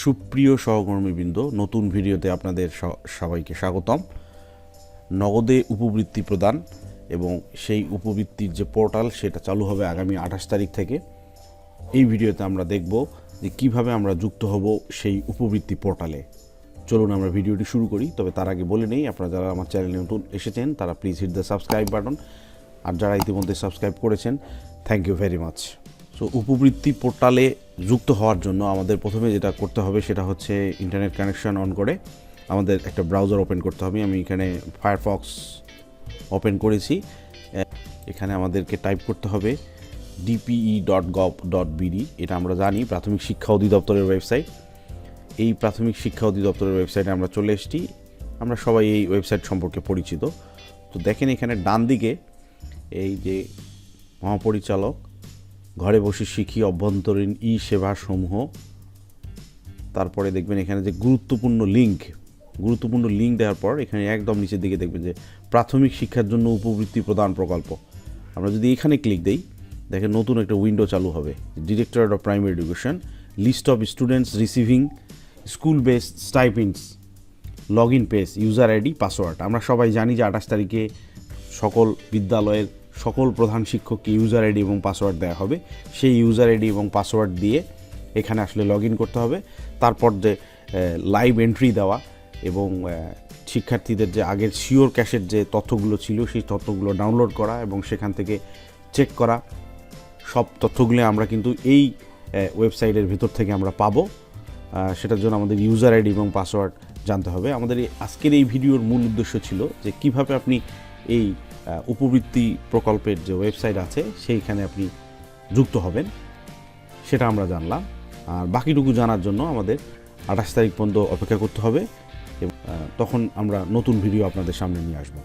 সুপ্রিয় সহকর্মীবৃন্দ, নতুন ভিডিওতে আপনাদের সবাইকে স্বাগতম। নগদে উপবৃত্তি প্রদান এবং সেই উপবৃত্তির যে পোর্টাল, সেটা চালু হবে আগামী আঠাশ তারিখ থেকে। এই ভিডিওতে আমরা দেখব যে কীভাবে আমরা যুক্ত হব সেই উপবৃত্তি পোর্টালে। চলুন আমরা ভিডিওটি শুরু করি, তবে তার আগে বলে নেই, আপনারা যারা আমার চ্যানেলে নতুন এসেছেন, তারা please hit the subscribe button আর যারা ইতিমধ্যে সাবস্ক্রাইব করেছেন thank you very much so উপবৃত্তি পোর্টালে যুক্ত হওয়ার জন্য আমাদের প্রথমে যেটা করতে হবে সেটা হচ্ছে ইন্টারনেট কানেকশন অন করে আমাদের একটা ব্রাউজার ওপেন করতে হবে। আমি এখানে ফায়ারফক্স ওপেন করেছি। এখানে আমাদেরকে টাইপ করতে হবে DPE dot gov dot BD এটা আমরা জানি, প্রাথমিক শিক্ষা অধিদপ্তরের ওয়েবসাইট এই প্রাথমিক শিক্ষা অধিদপ্তরের ওয়েবসাইটে আমরা চলে এসেছি। আমরা সবাই এই ওয়েবসাইট সম্পর্কে পরিচিত। তো দেখেন এখানে ডান দিকে এই যে মহাপরিচালক ঘরে বসে শিখি অভ্যন্তরীণ ই সেবা সমূহ তারপরে দেখবেন এখানে যে গুরুত্বপূর্ণ লিঙ্ক গুরুত্বপূর্ণ লিঙ্ক দেওয়ার পর এখানে একদম নিচের দিকে দেখবেন যে প্রাথমিক শিক্ষার জন্য উপবৃত্তি প্রদান প্রকল্প। আমরা যদি এখানে ক্লিক দেই, দেখেন নতুন একটা উইন্ডো চালু হবে directorate of primary education list of students receiving school based stipends log in page user ID password আমরা সবাই জানি যে আঠাশ তারিখে সকল বিদ্যালয়ের সকল প্রধান শিক্ষককে ইউজার আইডি এবং পাসওয়ার্ড দেওয়া হবে। সেই ইউজার আইডি এবং পাসওয়ার্ড দিয়ে এখানে আসলে লগ করতে হবে। তারপর যে লাইভ এন্ট্রি দেওয়া এবং শিক্ষার্থীদের যে আগের শিওর ক্যাশের যে তথ্যগুলো ছিল, সেই তথ্যগুলো ডাউনলোড করা এবং সেখান থেকে চেক করা। সব তথ্যগুলো আমরা কিন্তু এই ওয়েবসাইটের ভিতর থেকে আমরা পাবো। সেটার জন্য আমাদের ইউজার আইডি এবং পাসওয়ার্ড জানতে হবে। আমাদের আজকের এই ভিডিওর মূল উদ্দেশ্য ছিল যে কীভাবে আপনি এই উপবৃত্তি প্রকল্পের যে ওয়েবসাইট আছে, সেইখানে আপনি যুক্ত হবেন। সেটা আমরা জানলাম। আর বাকিটুকু জানার জন্য আমাদের আঠাশ তারিখ পর্যন্ত অপেক্ষা করতে হবে। এবং তখন আমরা নতুন ভিডিও আপনাদের সামনে নিয়ে আসব।